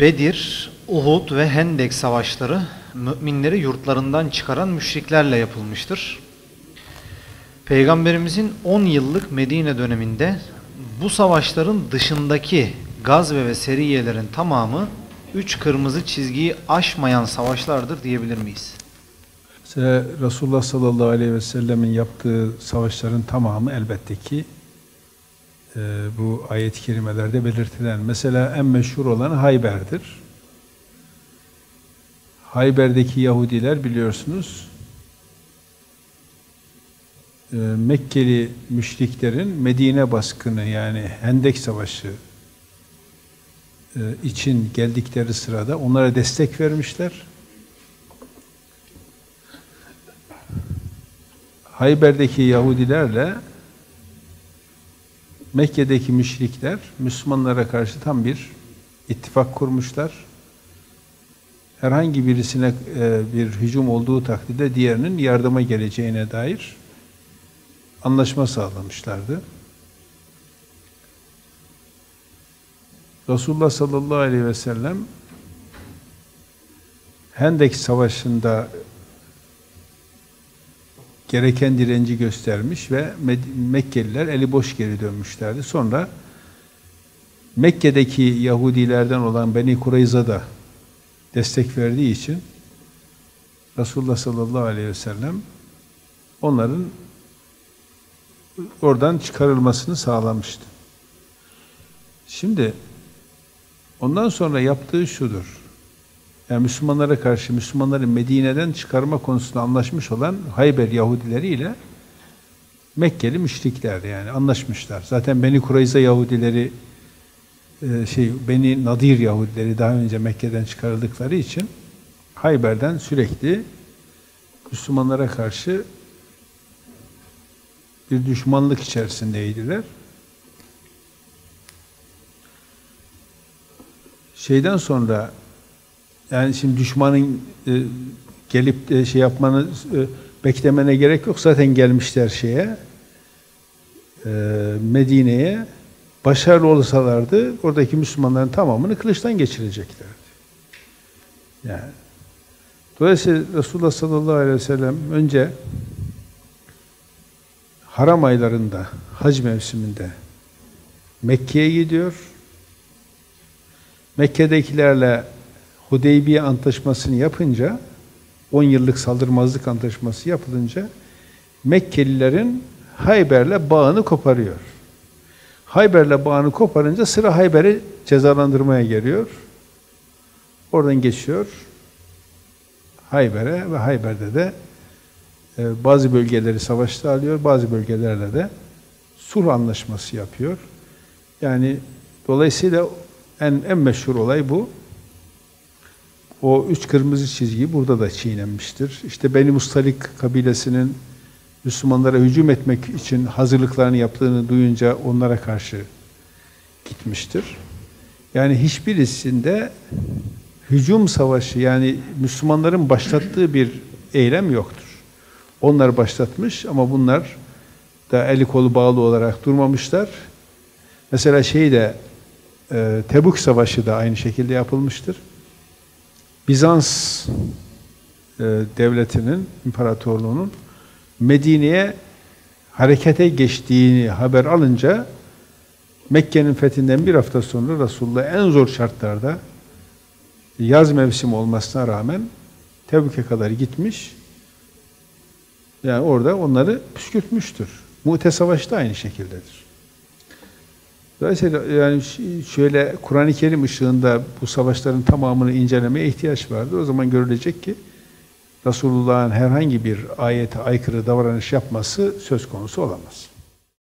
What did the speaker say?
Bedir, Uhud ve Hendek savaşları müminleri yurtlarından çıkaran müşriklerle yapılmıştır. Peygamberimizin 10 yıllık Medine döneminde bu savaşların dışındaki gazve ve seriyelerin tamamı üç kırmızı çizgiyi aşmayan savaşlardır diyebilir miyiz? Mesela Resulullah sallallahu aleyhi ve sellemin yaptığı savaşların tamamı elbette ki bu ayet-i kerimelerde belirtilen. Mesela en meşhur olan Hayber'dir. Hayber'deki Yahudiler biliyorsunuz e, Mekkeli müşriklerin Medine baskını yani Hendek Savaşı e, için geldikleri sırada onlara destek vermişler. Hayber'deki Yahudilerle Mekke'deki müşrikler Müslümanlara karşı tam bir ittifak kurmuşlar. Herhangi birisine e, bir hücum olduğu takdirde diğerinin yardıma geleceğine dair anlaşma sağlamışlardı. Resulullah sallallahu aleyhi ve sellem Hendek Savaşı'nda gereken direnci göstermiş ve Mekkeliler eli boş geri dönmüşlerdi. Sonra Mekke'deki Yahudilerden olan Beni Kureyza da destek verdiği için Resulullah sallallahu aleyhi ve sellem onların oradan çıkarılmasını sağlamıştı. Şimdi ondan sonra yaptığı şudur. Yani Müslümanlara karşı Müslümanları Medine'den çıkarma konusunda anlaşmış olan Hayber Yahudileri ile Mekkeli müşrikler yani anlaşmışlar. Zaten Beni Kureyza Yahudileri e, şey Beni Nadir Yahudileri daha önce Mekke'den çıkarıldıkları için Hayber'den sürekli Müslümanlara karşı bir düşmanlık içerisindeydiler. Şeyden sonra yani şimdi düşmanın e, gelip de şey yapmanı e, beklemene gerek yok. Zaten gelmişler şeye e, Medine'ye başarılı olsalardı oradaki Müslümanların tamamını kılıçtan geçireceklerdi. Yani Dolayısıyla Resulullah sallallahu aleyhi ve sellem önce haram aylarında, hac mevsiminde Mekke'ye gidiyor. Mekke'dekilerle Hudeybiye antlaşmasını yapınca 10 yıllık saldırmazlık antlaşması yapılınca Mekkelilerin Hayber'le bağını koparıyor. Hayber'le bağını koparınca sıra Hayber'i cezalandırmaya geliyor. Oradan geçiyor Hayber'e ve Hayber'de de e, bazı bölgeleri savaşta alıyor, bazı bölgelerle de sulh anlaşması yapıyor. Yani dolayısıyla en, en meşhur olay bu. O üç kırmızı çizgi burada da çiğnenmiştir. İşte Beni Mustalik kabilesinin Müslümanlara hücum etmek için hazırlıklarını yaptığını duyunca onlara karşı gitmiştir. Yani hiçbirisinde hücum savaşı yani Müslümanların başlattığı bir eylem yoktur. Onlar başlatmış ama bunlar da eli kolu bağlı olarak durmamışlar. Mesela şey de e, Tebuk Savaşı da aynı şekilde yapılmıştır. Bizans e, devletinin, imparatorluğunun Medine'ye harekete geçtiğini haber alınca Mekke'nin fethinden bir hafta sonra Resulullah en zor şartlarda yaz mevsimi olmasına rağmen Tebük'e kadar gitmiş. Yani orada onları püskürtmüştür. Mu'te Savaşı da aynı şekildedir. Dolayısıyla yani şöyle Kur'an-ı Kerim ışığında bu savaşların tamamını incelemeye ihtiyaç vardı. O zaman görülecek ki Resulullah'ın herhangi bir ayete aykırı davranış yapması söz konusu olamaz.